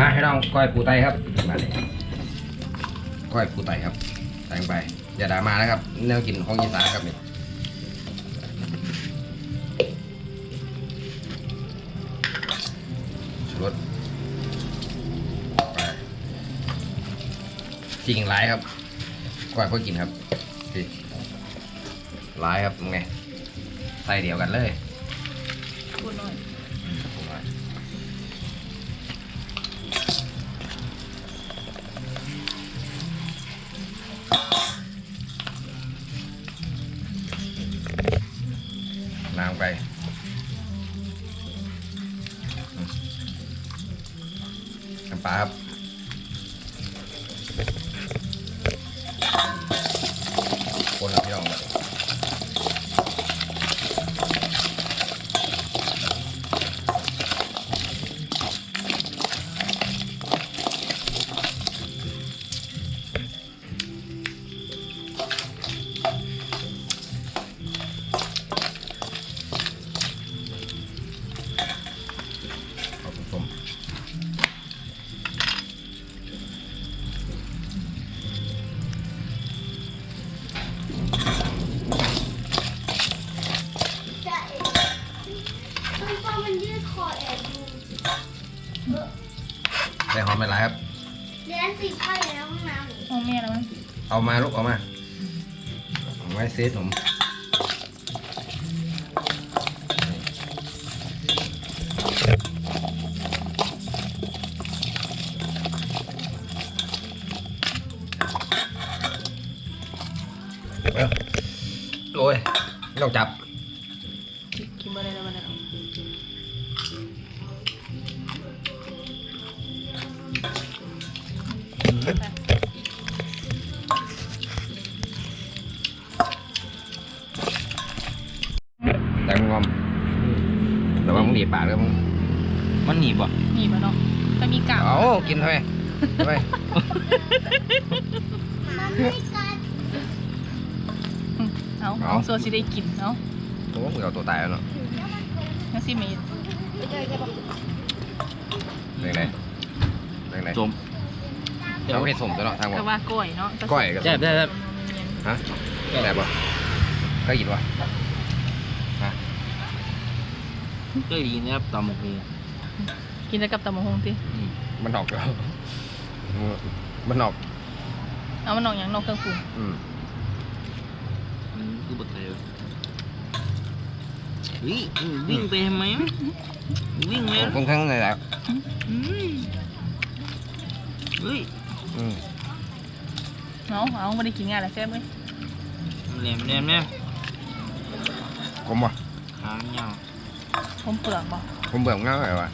มาให้น้องก้อยปูไตครับมาเลยก้อยปูไตครับใส่ลงไปอย่าด่ามานะครับแนวกินของอีสานครับนี่ชูรสไปจริงหลายครับก้อยเพื่อกินครับดีหลายครับไงใส่เดียวกันเลยพูดหน่อย กันปลาครับ เลี้ยงสีไข่ในห้องน้ำหนูห้องแม่แล้วมั้งเอามาลูกเอามาเอาไว้เซตผมเอาโอ้ยไม่ต้องจับ แต่มึงงอมแต่ว่ามึงดีบปากแล้วมึงมันหนีบ่นี่บ่เนาะแต่มีกากเอากินทำไมทำไมมันไม่กัดอืมเอาเอาส่วนสิได้กินเนาะโอ้มึงเอาตัวตายแล้วเนาะยังสิมีเรื่องไหนเรื่อง ไหนสมเราเห็ดสมตัวเนาะทางบก็อกว่าก้อยเนาะก้อยกับ แซ่บแซ่บฮะแซ่บปะเคยกินปะฮะก็ดีนะครับตำหมกนี่กินแต่กับตำมะฮงติมันออกแล้วมันออกเอามันนอกหยังนอกเครื่องปรุงอืมอืมคือบดไทยเฮ้ยมึงวิ่งไปทำไมวะวิ่งไหมคงทั้งเลยแหละอืมเฮ้ย อืมเนาะเอาบ่ได้กินง่ายแล้วแซ่บเว้ยแหลมแหลมแหลมผมบ่หางยาวผมเปลือกบ่ผมเบื่อง่ายเลยวะ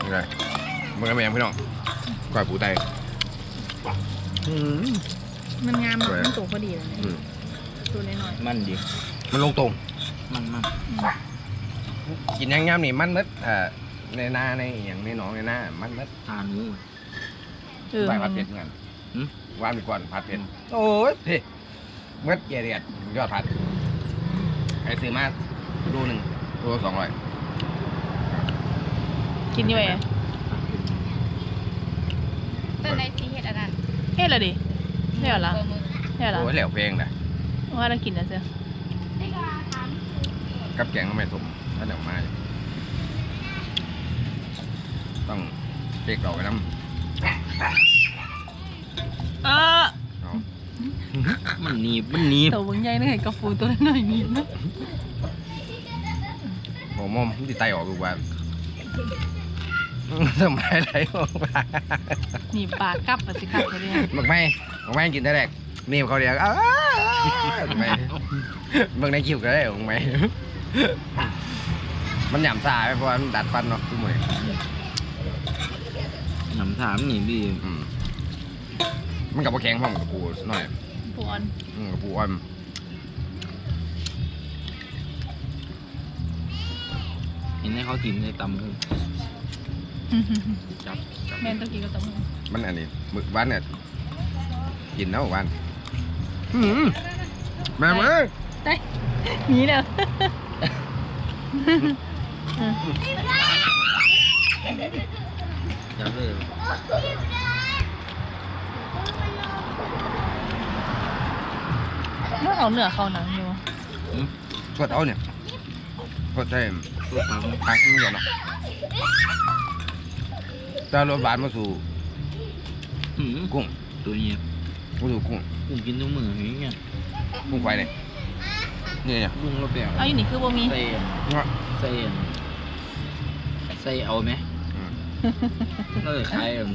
นี่ไงมึงก็ไม่ยังพี่น้องก้อยปูไตอืมมันงามสวยมันตัวพอดีเลยอืมตัวน้อยมันดี มันลงตรง มันมันกินย่างๆนี่มันมัดเอ่อ ในนาในอหย่างในหนองในนามันมัดทานนี้ๆเออใบผัดเผ็ดเหมือนกันหืมวานไปก่อนผัดเผ็ดโอ้ยเพ่มัดเกลียดยอดผัดใครซื้อมาดูหนึ่งดูสองร้อยกินอยู่แอต้นในสีเห็ดอันนั้นเฮ็ดและดิ เฮ็ดละเฮ็ดละโอ้ยเหลวเพลงนะว่าเรากินแล้วเจ้ะได้กระถามกับแกงก็ไม่สมถ้าเหลวมาต้อง เป๊กเราไปน้ำเออเอามันหนีบมันหนีบตัวเบิ่งใหญ่นึงให้กระฟูตัวน้อยๆนิดนะโหมอมติดไตออกดูว่าทำไมไหลออกมานี่ปลากลับมาสิครับเลยเนี่ยบักไม่บักไม่กินแต่แรกนี่เขาเดียวอ้าวบักไม่เบิ่งในคิวก็ได้บักไม่มันหยำซาไปเพราะว่ามันดัดฟันเนาะทุกมื้อ หนำถามหนีดีอืมมันกับว่าแข็งพร้อมกับปูหน่อยปวนอืมกับปูอ้อมเห็นให้เขากินในตำคือจับจับแม่นต้องกินกับตำหูมันอันนี้มึกวันเนี่ยกินแล้ววันอืมแม่เอ้ยได้หนีแล้วอื มจับเลยมันเอาเนื้อเข้าหนังอยู่อืมก็เอาเนี่ยก็ใช่ตัวปลาทางนี้ก่อนเนาะถ้ารถบานมาสู่อืมกุ้งตัวนี้มาสู่กุ้งกุ้งกินทุกมื้ออย่างเงี้ยกุ้งไฟเลยนี่เนี่ยลุงเราแปลเอาอยู่นี่คือบ่มีใส่เนาะใส่ใส่เอาไหม อืมเราจะขายอัน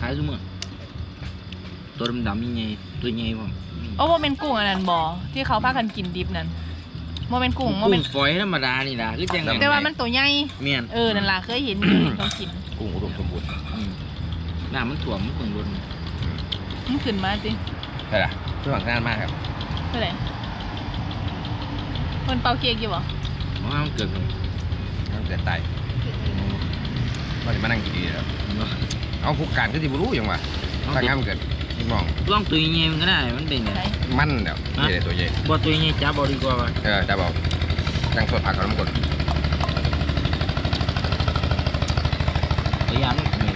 ขายทุกมื้อตัวดำๆนี่ไงตัวใหญ่ผมโอ้บ่เป็นกุ้งอันนั้นบ่ที่เขาพากันกินดิบนั่นบ่เป็นกุ้งบ่กุ้เป็นงฝอยธรรมดานี่ล่ะคือจังไงแต่ว่ามันตัวใหญ่เมียนเออนั่นล่ะเคยเห็นอยู่เขากินกุ้งอุดมสมบูรณ์อืมน้ำมันถ่วมมันเพิ่งล้นมันขึ้นมาสิใช่ละช่วงงานมากครับเท่าไหร่มันเป่าเค้กอยู่บ่เพราะว่ามันเกิดขึ้นตั้งแต่ตาย ก็จะมานั่งกินดีแล้วเอาผู้การก็ที่รู้อย่างวะถ้างานมันเกิดพี่น้องลองตัวใหญ่มันก็ได้ มันเป็นไงใช่มันเดี๋ยวนี่เลยตัวใหญ่บ่ตัวใหญ่จับเอาดีกว่าว่ะเออจะบอกจังสดผักกับน้ำกรดตัวยามมันเป็นไง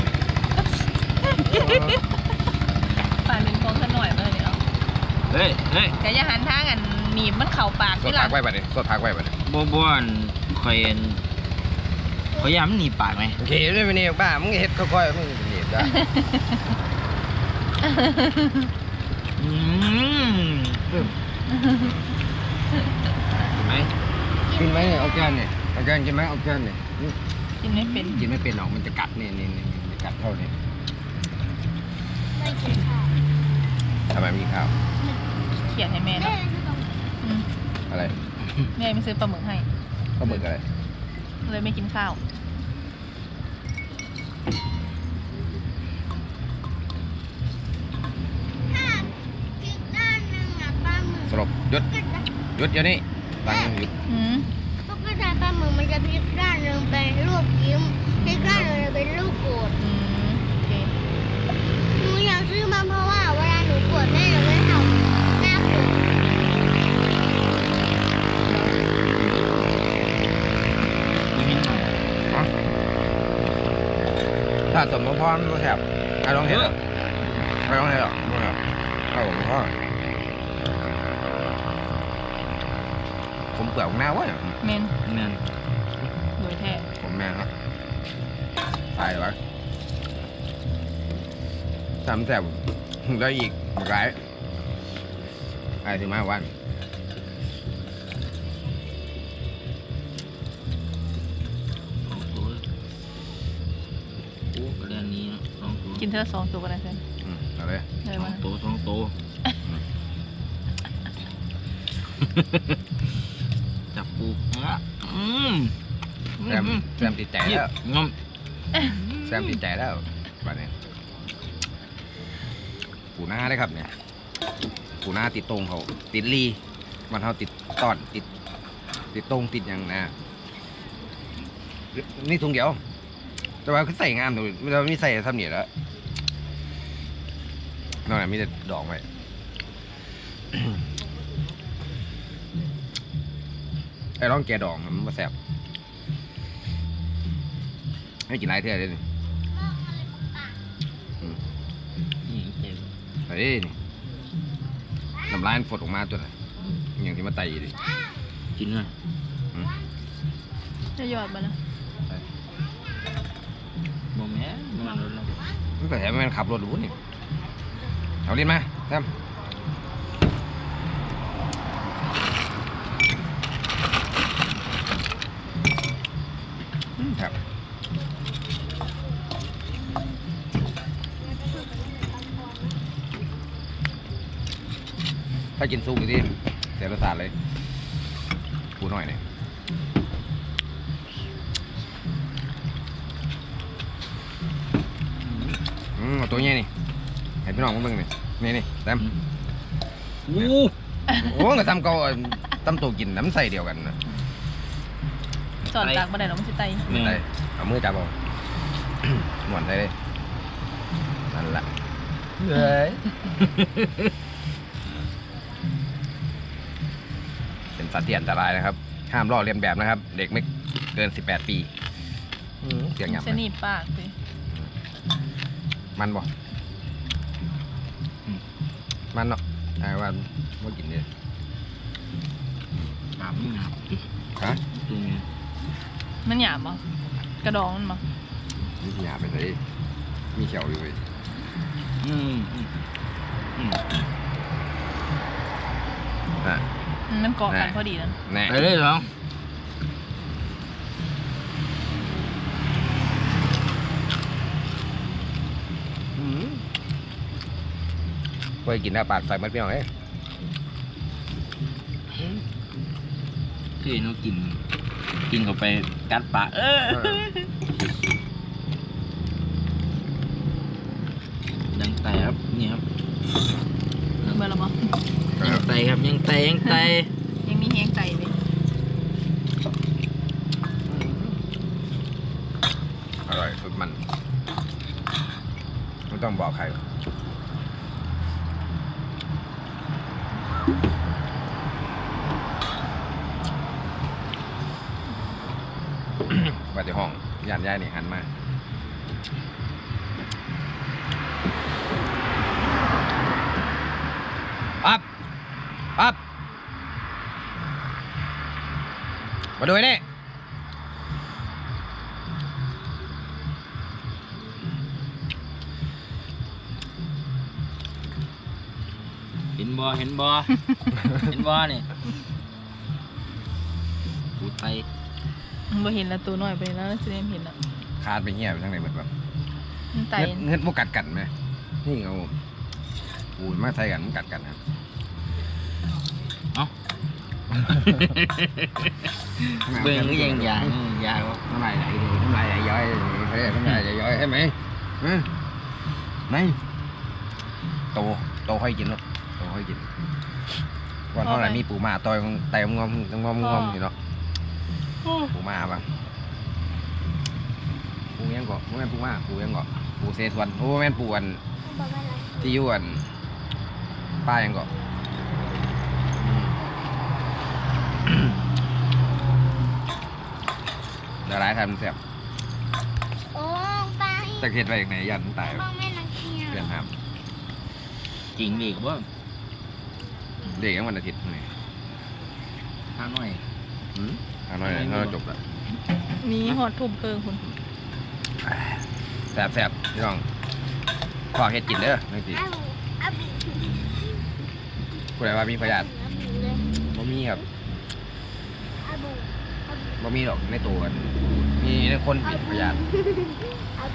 ปลาหนึ่งของขน่อยมาเลยเอาเฮ้ยเฮ้ยแต่อย่าหันทางอันหนีบมันเข่าปากสดที่หผัลักงไว้บัดนี้สดผักไว้บัดนี้บ่บ่อันข่อยอัน ข่อยยามมันหนีบปากไหมโอเคไม่เป็นนี่ป้ามึงเฮ็ดค่อยๆมึงจะหนีบได้อืมเอิ่มเห็นไหมกินไหมเนี่ยเอาแกนเนี่ยเอาแกนกินไหมเอาแกนเนี่ยกินไม่เป็นกินไม่เป็นหรอกมันจะกัดนี่นี่นี่จะกัดเข้าเนี่ยไม่กินข้าวทำไมไม่กินข้าวเขียนให้แม่แม่เนาะจะต้องอืมอะไรแม่ไม่ซื้อปลาหมึกให้ข้าวหมึกอะไร เลยไม่กินข้าว ถ้ากินด้านหนึงอะปลาหมึกสรุปหยุดก็จะหยุดเดี๋ยวนี้ตั้งหยุดอืมก็กระดาษปลาหมึกมันจะพลิกด้านหนึ่งเป็นรูปยิ้มพลิกด้านหนึ่งเป็นรูปโกรธ อืมโอเค หนูอยากซื้อมาเพราะว่าเวลาหนูโกรธแม่หนูไม่ทำหน้าโกรธ ตัวนี้หน่อย ถ้าสมมติพ่อมันแถบใครลองเห็นหรอใครลองเห็นหรอนู่นเหรอข้าวของพ่อผมเปลือกของหน้าวะเนี่ยเมนนั่นโดยแท้ผมแม่ครับตายวะทำแสบได้อีกหมดไรไอ้ถึงมาวัน กินเธอสองตัวก็ได้เพื่อนอืมเอาเลยเลยสอมางตัวสองตัวจับปูอะอืมแซมแซมติดใจเยี่ยแล้วมงอมแซมติดใจแล้วบัดนี้ปูหน้าได้ครับเนี่ยปูหน้าติดตรงเขาติดรีมันเขาติดตอนติด ติดตรงติดอย่างนะนี่ถุงเดียว แต่ว่าคือใส่งามถูกไม่ได้ไม่ใส่ซ้ำเหนียวแล้ว นอกจากมีแต่ดอกไว้ไอ้ร้องแกดองมันมาแสบให้กินไรเท่าเลยนี่นี่เจ็บเฮ้ยนี่น้ำลายมันฝดออกมาตัวน่ะอย่างที่มาไตดิกินเลยจะหยอดมาแล้วบ่แม่นมันโดนแล้วมันก็แถมมันขับรถหรู้นี่ เอาเล่นมาแซมอืมครับถ้ากินซุปอยู่ที่เสียรสชาติเลยปูหน่อยเนี่ยอืมตัวเนี้ยนี่ให้พี่น้องมาเบิ่งนี่ นี่นี่แซมอู้โอ้ก็ทำเก่าเอาตำตัวกินน้ำใส่เดียวกันนะสอนจากบันไดเราไม่ใช่ไตแม่ได้เอามือจับเอาหมวนใส่เลยนั่นแหละเฮ้ยเป็นสัตว์ที่อันตรายนะครับ ห้ามลอกเลียนแบบนะครับ เด็กไม่เกินสิบแปดปีอืมเสียงหยำสนิทปากสิมันบ่มัน เนาะไอ้ว่าว่ากินเนี่ยถามนี่นะครับฮะตัวนี้มันหยาบบ่กระดองมันบ่นี่สิหยาไปเลยมีเขียวอยู่เลยอืมอืมอืมอะอืมมันเกาะกันแน่พอดีนั่นแน่ไปเลยเหรออื เคยกินหน้าปากใส่มันเปรี้ยวเอ้ยคือเห็นเขากิน กินเข้าไปกัดปากเออยังไตครับนี่ครับเบิ่งแล้วบ่ยังไตครับยังไตยังไตยังมีแฮงใจเลยอร่อยสุดมัน ไม่ต้องบอกใคร หรอกว่าที่ห้องย่านย่ายนี่หันมาปั๊บปั๊บมาดูนี่ นบ่เห็นบ่ เห็นบ่นี่ปูไตบ่เห็นแล้วตัวน้อยไปแล้วสิได้เห็นแล้วคาดไปเหี้ยไปทางไหนหมดแบบมันไตเงินเงินพวกกัดกันไหมนี่เอาปูนมาใส่กันมันกัดกันครับเอ้าเบิ่งก็ยังยางยางวะน้ำลายไหลเลยน้ำลายไหลย้อยเฮ้ยน้ำลายไหลย้อยใช่ไหมฮะไหนโตโตค่อยกินลูกโต ค่อยกินวันเท่าไหร่มีปูมาต่อยไต่งอมงอมงอมอยู่เนาะปูมาบ้างปูยังก่อปูแม่นปูมาปูยังก่อปูเซทวนโอ้แม่นปูอันบอกว่าอะไรที่อยวนป้ายังก่อเดี๋ยวร้ายทำเสียบโอ้ไปจะเห็ดไปอย่างไหนยันตายบ้องแม่นักเที่ยวเปลี่ยนห้ามจริงดีกว่า เด็กยังวันอาทิตย์นี่ข้างน้อยอืมอันน้อยน้อยจบละมีฮอดทุ่มเคิงคุณแสบแสบพี่น้องขอเห็ดกินเด้อไม่ติอ้าวอ้าวผู้ใดว่ามีพยาธิอ้าวเลยบ่มีครับอ้าวอ้าวบ่มีหรอกในตัวกันมีแต่คนติดพยาธิอ้าว